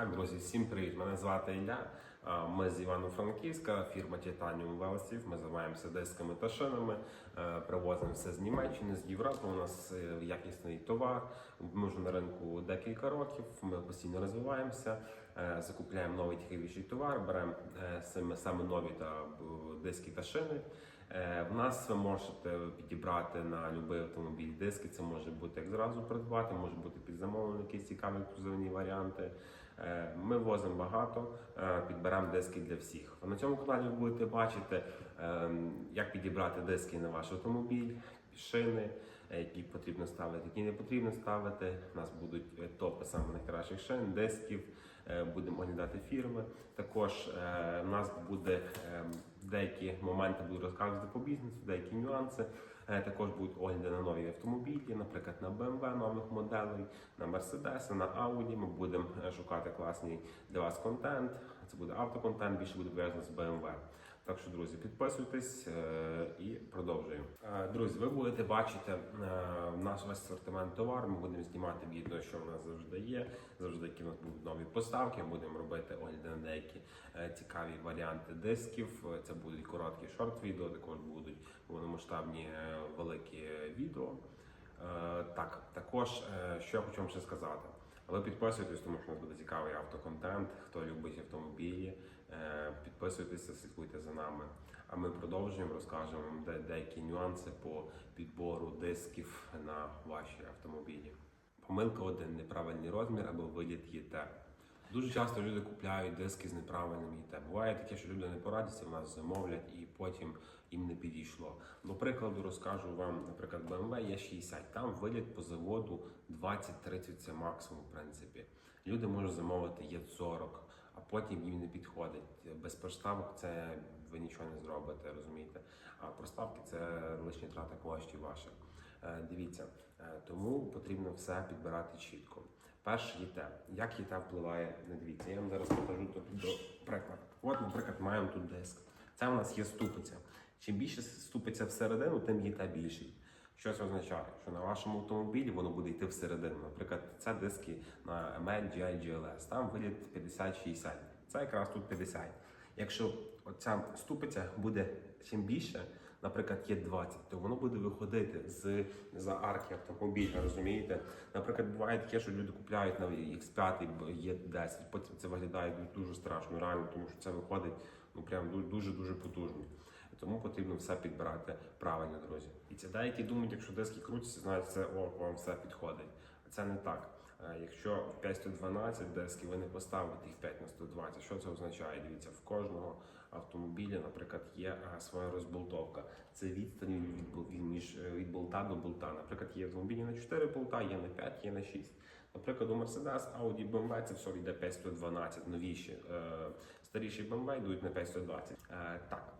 Так, друзі, всім привіт! Мене звати Ілля. Ми з Івано-Франківська, фірма Titanium Велосів. Ми займаємося дисками та шинами, е, привозимо все з Німеччини, з Європи. У нас е, якісний товар. Ми вже на ринку декілька років. Ми постійно розвиваємося, е, закупляємо новий цікавіший товар, беремо саме, нові та диски та шини. В нас ви можете підібрати на будь-який автомобіль диски. Це може бути як зразу придбати, може бути під замовлення, якісь цікаві ексклюзивні варіанти. Е, Ми возимо багато, е, підберемо диски для всіх. На цьому каналі ви будете бачити, е, як підібрати диски на ваш автомобіль, шини, які потрібно ставити, які не потрібно ставити. У нас будуть топи саме найкращих шин, дисків, будемо оглядати фірми. Також у нас буде деякі моменти буду розказувати по бізнесу, деякі нюанси. Е, Також будуть огляди на нові автомобілі, наприклад, на BMW нових моделей, на Mercedes, на Audi. Ми будемо е, шукати класний для вас контент. Це буде автоконтент, більше буде пов'язано з BMW. Так що, друзі, підписуйтесь е, і продовжуємо. Е, Друзі, ви будете бачити е, наш весь асортимент товару. Ми будемо знімати відео, що в нас завжди є. Завжди які в нас будуть нові поставки. Будемо робити огляди на деякі цікаві варіанти дисків. Це будуть короткі шорт-відео, також будуть повномасштабні великі відео. Так, також що я хочу вам ще сказати. Ви підписуйтесь, тому що у нас буде цікавий автоконтент. Хто любить автомобілі, підписуйтеся, слідкуйте за нами. А ми продовжуємо, розкажемо вам де- деякі нюанси по підбору дисків на ваші автомобілі. Помилка один неправильний розмір або виліт ЄТ. Дуже часто люди купляють диски з неправильним ЄТ. Буває таке, що люди не порадяться, в нас замовлять і потім їм не підійшло. До прикладу розкажу вам, наприклад, BMW є 60, там виліт по заводу 20-30 це максимум, в принципі. Люди можуть замовити є 40, а потім їм не підходить. Без проставок це ви нічого не зробите, розумієте? А проставки це лишня трата коштів ваших. Е, Дивіться, е, тому потрібно все підбирати чітко. Перше ЄТ. Як ЄТ впливає на дивіться? Я вам зараз покажу тут до приклад. От, наприклад, маємо тут диск. Це у нас є ступиця. Чим більше ступиця всередину, тим ЄТ більший. Що це означає? Що на вашому автомобілі воно буде йти всередину. Наприклад, це диски на ML, GL, GLS. Там виліт 50-60. Це якраз тут 50. Якщо оця ступиця буде чим більше, наприклад, є 20, то воно буде виходити з за арки автомобіля, розумієте? Наприклад, буває таке, що люди купляють на X5, є 10, потім це виглядає дуже, страшно, реально, тому що це виходить ну прям дуже дуже потужно. Тому потрібно все підбирати правильно, друзі. І це деякі думають, якщо диски крутяться, знають, це о, вам все підходить. А це не так. Е, Якщо в 5112 диски ви не поставите їх 5 на 120, що це означає? Дивіться, в кожного автомобіля, наприклад, є е, своя розболтовка. Це відстань від, від, між, е, від болта до болта. Наприклад, є автомобілі на 4 болта, є на 5, є на 6. Наприклад, у Mercedes, Audi, BMW це все йде 5112, новіші. Старіші BMW йдуть на 5120. Е, Так,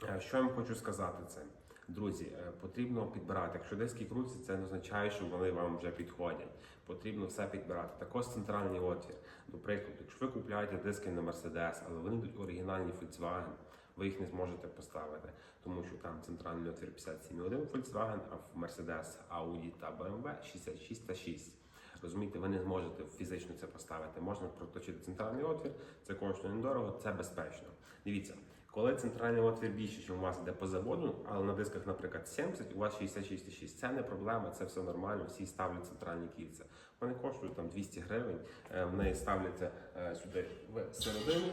Що я вам хочу сказати це? Друзі, е, потрібно підбирати. Якщо диски крутяться, це не означає, що вони вам вже підходять. Потрібно все підбирати. Також центральний отвір. До прикладу, якщо ви купуєте диски на Mercedes, але вони йдуть оригінальні Volkswagen, ви їх не зможете поставити, тому що там центральний отвір 57,1 Volkswagen, а в Mercedes, Audi та BMW 66 та 6. Розумієте, ви не зможете фізично це поставити. Можна проточити центральний отвір, це коштує недорого, це безпечно. Дивіться, коли центральний отвір більше, ніж у вас йде по заводу, але на дисках, наприклад, 70, у вас 66,6, це не проблема, це все нормально, всі ставлять центральні кільця. Вони коштують там 200 гривень, е, в неї ставляться е, сюди в середину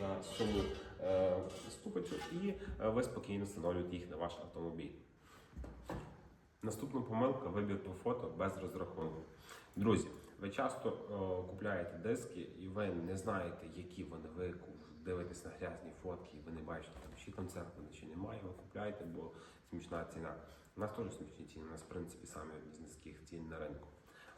на суму е, ступицю, і е, ви спокійно встановлюєте їх на ваш автомобіль. Наступна помилка вибір по фото без розрахунку. Друзі, ви часто о, купляєте диски і ви не знаєте, які вони ви дивитесь на грязні фотки, і ви не бачите там чи там церкви, чи немає. Ви бо смішна ціна. У нас теж смішні ціни, у нас в принципі самі одні з низьких цін на ринку.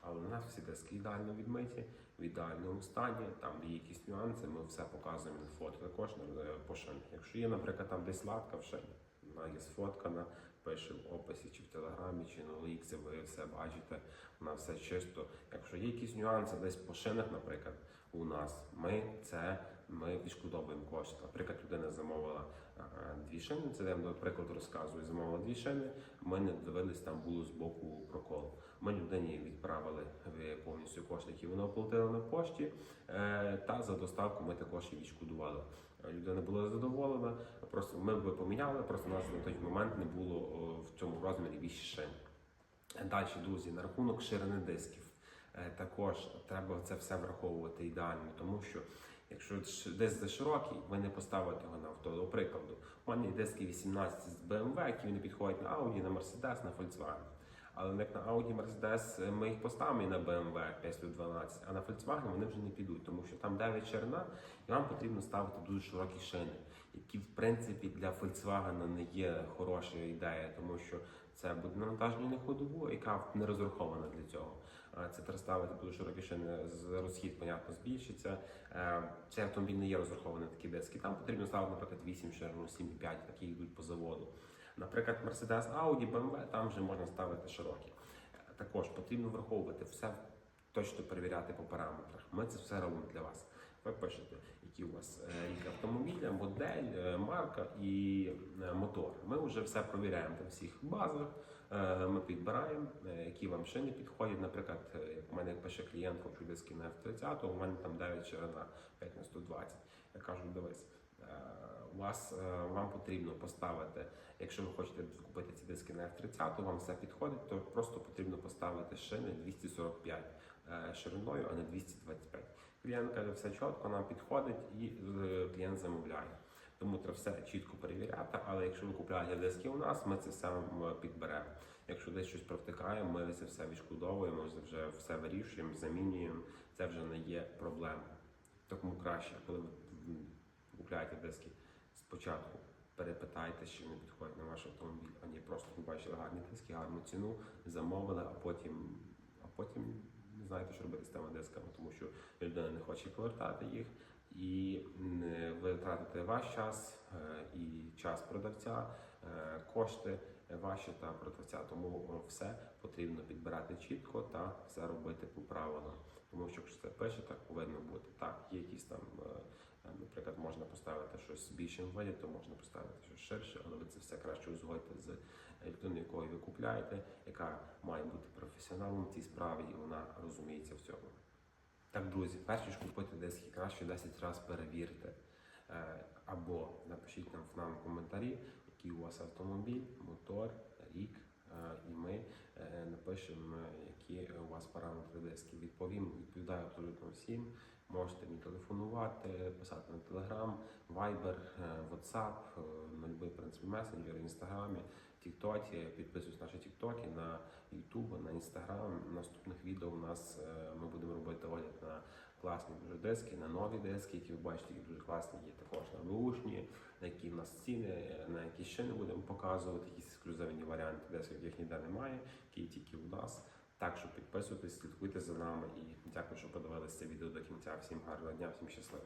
Але у нас всі дески ідеально відмиті, в ідеальному стані, там є якісь нюанси, ми все показуємо на фото. Також на по шинах. Якщо є, наприклад, там десь латка в шині, вона є сфоткана, пише в описі, чи в телеграмі, чи на Оліксі, ви все бачите, вона все чисто. Якщо є якісь нюанси десь по шинах, наприклад, у нас ми це ми відшкодовуємо кошти. Наприклад, людина замовила е, дві шини, це я прикладу розказую, замовила дві шини, ми не дивились, там було з боку прокол. Ми людині відправили е, повністю кошти, які вона оплатила на пошті. Е, Та за доставку ми також і відшкодували. Людина була задоволена. Просто ми би поміняли, просто нас на той момент не було в цьому розмірі шин. Далі, друзі, на рахунок ширини дисків. Е, Також треба це все враховувати ідеально, тому що якщо диск заширокий, ви не поставите його на авто. До прикладу, у мене є диски 18 з BMW, які не підходять на Audi, на Mercedes, на Volkswagen. Але як на Audi, Mercedes, е, ми їх поставимо і на BMW 512, а на Volkswagen вони вже не підуть, тому що там 9 ширина, і вам потрібно ставити дуже широкі шини, які в принципі для Volkswagen не є хорошою ідеєю, тому що це буде навантаження на ходову, яка не розрахована для цього. Це треба ставити дуже широкі шини, розхід, понятно, збільшиться. Е, Цей автомобіль не є розрахований на такі диски. Там потрібно ставити, наприклад, 8 ширину, 7,5, такі йдуть по заводу. Наприклад, Mercedes, Audi, BMW, там вже можна ставити широкі. Також потрібно враховувати все точно перевіряти по параметрах. Ми це все робимо для вас. Ви пишете, які у вас е, рік автомобіля, модель, е, марка і е, мотор. Ми вже все провіряємо на всіх базах. Ми підбираємо, які вам шини підходять. Наприклад, як у мене пише клієнт, диски на F30, у мене там 9 ширина 5 на 120. Я кажу, дивись, вас е, вам потрібно поставити, якщо ви хочете купити ці диски на F30, вам все підходить, то просто потрібно поставити шини 245 е, шириною, а не 225. Клієнт каже, все чітко, нам підходить, і е, клієнт замовляє. Тому треба все чітко перевіряти. Але якщо ви купуєте диски у нас, ми це все підберемо. Якщо десь щось провтикає, ми це все відшкодовуємо, вже все вирішуємо, замінюємо. Це вже не є проблема. Тому краще, коли ви м, купуєте диски, спочатку перепитайте, чи вони підходять на ваш автомобіль, а не просто побачили гарні диски, гарну ціну, замовили, а потім, а потім не знаєте, що робити з тими дисками, тому що людина не хоче повертати їх, і ви тратите ваш час е, і час продавця, е, кошти ваші та продавця. Тому все потрібно підбирати чітко та все робити по правилам. Тому що якщо це пише, так повинно бути. Так, є якісь там, е, е, наприклад, можна поставити щось з більшим виді, то можна поставити щось ширше, але ви це все краще узгодите з людиною, якою ви купляєте, яка має бути професіоналом в цій справі, і вона розуміється в цьому. Так, друзі, перш ніж купити диски, краще 10 разів перевірте. Е, Або напишіть нам в нам коментарі, який у вас автомобіль, мотор, рік, е, і ми е, напишемо, які у вас параметри дисків. Відповім, відповідаю абсолютно всім. Можете мені телефонувати, писати на Telegram, Viber, е, WhatsApp, е, на будь-який принципі месенджер, Інстаграмі, Тіктокі. Підписуйтесь на наші Тіктоки, на YouTube, на Інстаграм. Наступних відео у нас е, ми будемо робити огляд на класні дуже диски, на нові диски, які ви бачите, які дуже класні є також на бушні, на які в нас ціни, на які ще не будемо показувати, якісь ексклюзивні варіанти дисків, яких ніде немає, які тільки у нас. Так що підписуйтесь, слідкуйте за нами і дякую, що подивилися це відео до кінця. Всім гарного дня, всім щасливо.